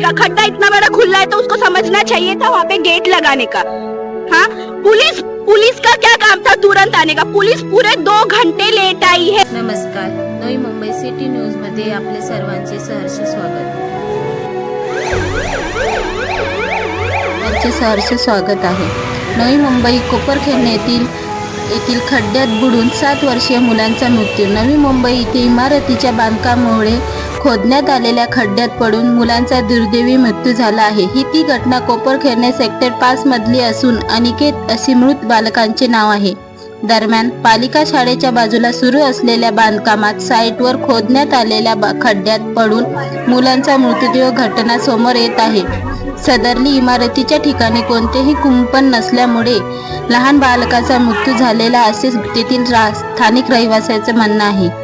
का खड्डा इतना बड़ा खुला है तो उसको समझना चाहिए था वहाँ पे गेट लगाने का। हाँ? पुलिस पुलिस का क्या काम था तुरंत आने का? पुलिस पूरे दो घंटे लेट आई है। नमस्कार, नवी मुंबई सिटी न्यूज़ मध्ये आपले सर्वांचे सहर्ष स्वागत. सहर्ष स्वागत आहे. नवी मुंबई कोपरखेरणे येथील येथील खड्ड्यात बुडून सात वर्षीय मुलांचा मृत्यू. नवी मुंबई इथे इमारतीच्या बांधकामामुळे खोदण्यात आलेल्या खड्ड्यात पडून मुलांचा दुर्दैवी मृत्यू झाला आहे. ही ती घटना कोपरखेरणे सेक्टर पाच मधली असून अनिकेत अशी मृत बालकांचे नाव आहे. दरम्यान पालिका शाळेच्या बाजूला सुरू असलेल्या बांधकामात साईटवर खोदण्यात आलेल्या खड्ड्यात पडून मुलांचा मृतदेह घटना समोर येत आहे. सदरली इमारतीच्या ठिकाणी कोणतेही कुंपण नसल्यामुळे लहान बालकाचा मृत्यू झालेला असे तेथील रा- स्थानिक रहिवाशाचं म्हणणं आहे.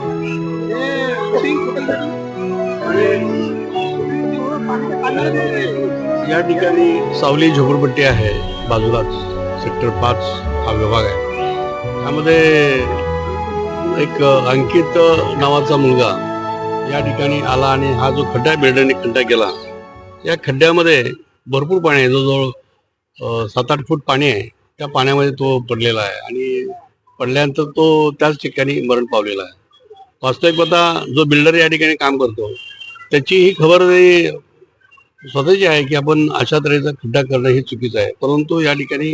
या ठिकाणी सावली झोपडपट्टी आहे. बाजूलाच सेक्टर पाच हा विभाग आहे. त्यामध्ये एक अंकित नावाचा मुलगा या ठिकाणी आला आणि हा जो खड्डा बिल्डरने खड्डा केला. या खड्ड्यामध्ये भरपूर पाणी आहे. जवळजवळ सात आठ फूट पाणी आहे. त्या पाण्यामध्ये तो पडलेला आहे आणि पडल्यानंतर तो त्याच ठिकाणी मरण पावलेला आहे. वास्तविक जो बिल्डर या ठिकाणी काम करतो त्याची ही खबरदारी स्वतःची आहे की आपण अशा तऱ्हेचा खड्डा करणं हे चुकीचं आहे. परंतु या ठिकाणी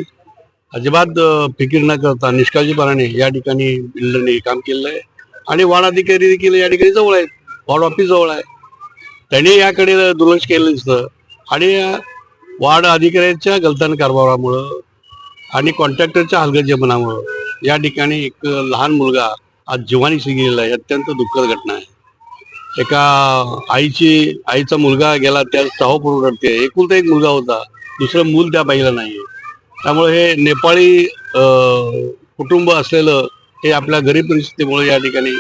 अजिबात फिकीर न करता निष्काळजीपणाने या ठिकाणी बिल्डरने काम केलेलं आहे. आणि वार्ड अधिकारी देखील या ठिकाणी जवळ आहेत. वार्ड ऑफिस जवळ आहे. त्यांनी याकडे दुर्लक्ष केलं दिसतं. आणि या वार्ड अधिकाऱ्यांच्या गलतान कारभारामुळं आणि कॉन्ट्रॅक्टरच्या हलगर्जीपणामुळं या ठिकाणी एक लहान मुलगा आज जीवानीशी गेलेला आहे अत्यंत दुःखद घटना आहे. एका आईची आईचा मुलगा गेला त्या चाहो पडून रडते. एकुलता एक मुलगा होता दुसरं मूल त्या बाईला नाही त्यामुळे हे नेपाळी कुटुंब असलेलं हे आपल्या गरीब परिस्थितीमुळे या ठिकाणी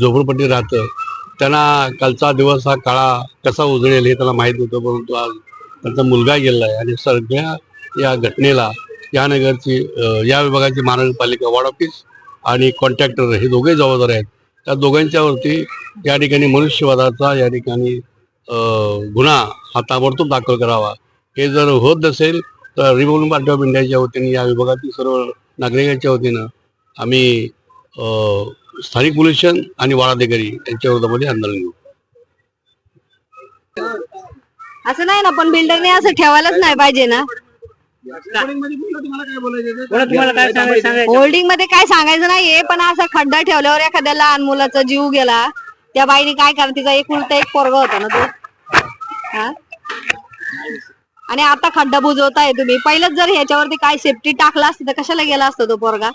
झोपडपट्टी राहतं. त्यांना कालचा दिवस हा काळा कसा उजळेल हे त्याला माहीत होतं परंतु आज त्यांचा मुलगा गेलेला आहे. आणि सगळ्या या घटनेला या नगरची या विभागाची महानगरपालिका वॉर्ड ऑफिस आणि कॉन्ट्रॅक्टर हे दोघे जबाबदार आहेत. त्या दोघांच्यावरती या ठिकाणी मनुष्यवादाचा या ठिकाणी गुन्हा हा ताबडतोब दाखल करावा. हे जर होत नसेल तर रिपब्लिक पार्टी ऑफ इंडियाच्या वतीने या विभागातील सर्व नागरिकांच्या वतीनं आम्ही स्थानिक पोल्युशन आणि वार्ड अधिकारी यांच्या विरोधामध्ये आंदोलन घेऊ. असं नाही ना पण बिल्डरने असं ठेवायलाच नाही पाहिजे ना. होल्डिंगमध्ये काय सांगायचं? नाहीये पण असा खड्डा ठेवल्यावर एखाद्या लहान मुलाचा जीव गेला. त्या बाईने काय करा तिचा एक उलटा एक पोरगा होता ना तो. हा? आणि आता खड्डा बुजवताय तुम्ही. पहिलेच जर ह्याच्यावरती काय सेफ्टी टाकला असतं तर कशाला गेला असता तो पोरगा?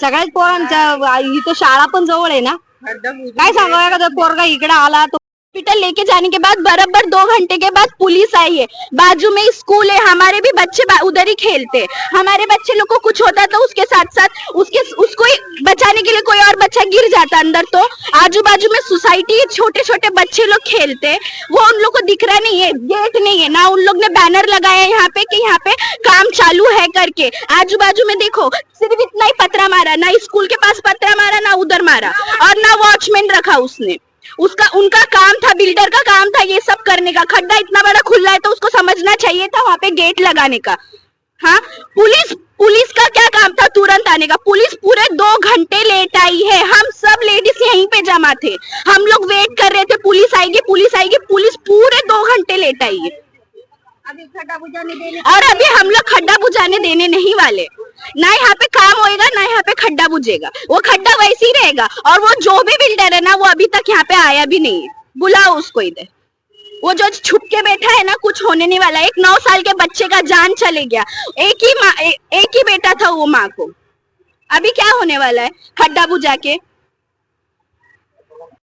सगळ्याच पोरांच्या इथं शाळा पण जवळ आहे ना. काय सांगा एखादा पोरगा इकडे आला तो हॉस्पिटल लेके जाने के बाद, बराबर दो घंटे के बाद पुलिस आई है। बाजू में स्कूल है, हमारे भी बच्चे उधर ही खेलते। हमारे बच्चे लोग को कुछ होता तो उसके साथ साथ, उसके, उसको ही बचाने के लिए कोई और बच्चा गिर जाता अंदर तो। आजू बाजू में सोसाइटी छोटे छोटे बच्चे लोग खेलते। वो उन लोग को दिख रहा नहीं है गेट नहीं है। ना उन लोग ने बैनर लगाया यहाँ पे कि यहाँ पे काम चालू है करके। आजू बाजू में देखो, सिर्फ़ इतना ही पतरा मारा। ना स्कूल के पास पतरा मारा, ना उधर मारा। और ना वॉचमैन रखा उसने। उसका उनका काम था बिल्डर का काम था ये सब करने का। खड्डा इतना बड़ा खुला है तो उसको समझना चाहिए था वहाँ पे गेट लगाने का। हाँ? पुलिस पुलिस का क्या काम था तुरंत आने का? पुलिस पूरे दो घंटे लेट आई है। हम सब लेडीज़ यहीं पे जमा थे। हम लोग वेट कर रहे थे पुलिस आएगी पुलिस आएगी पुलिस पूरे दो घंटे लेट आई है। और अभी हम लोग खड्डा बुझाने देने नहीं वाले। ना यहाँ पे काम होएगा, ना यहाँ पे खड्डा बुझेगा। वो खड्डा वैसे ही रहेगा और वो जो भी बिल्डर है ना, वो अभी तक यहाँ पे आया भी नहीं बुलाओ उसको इधर। वो जो छुप के बैठा है ना, कुछ होने नहीं वाला एक नौ साल के बच्चे का जान चले गया। एक ही माँ एक ही बेटा था वो माँ को। अभी क्या होने वाला है? खड्डा बुझा के।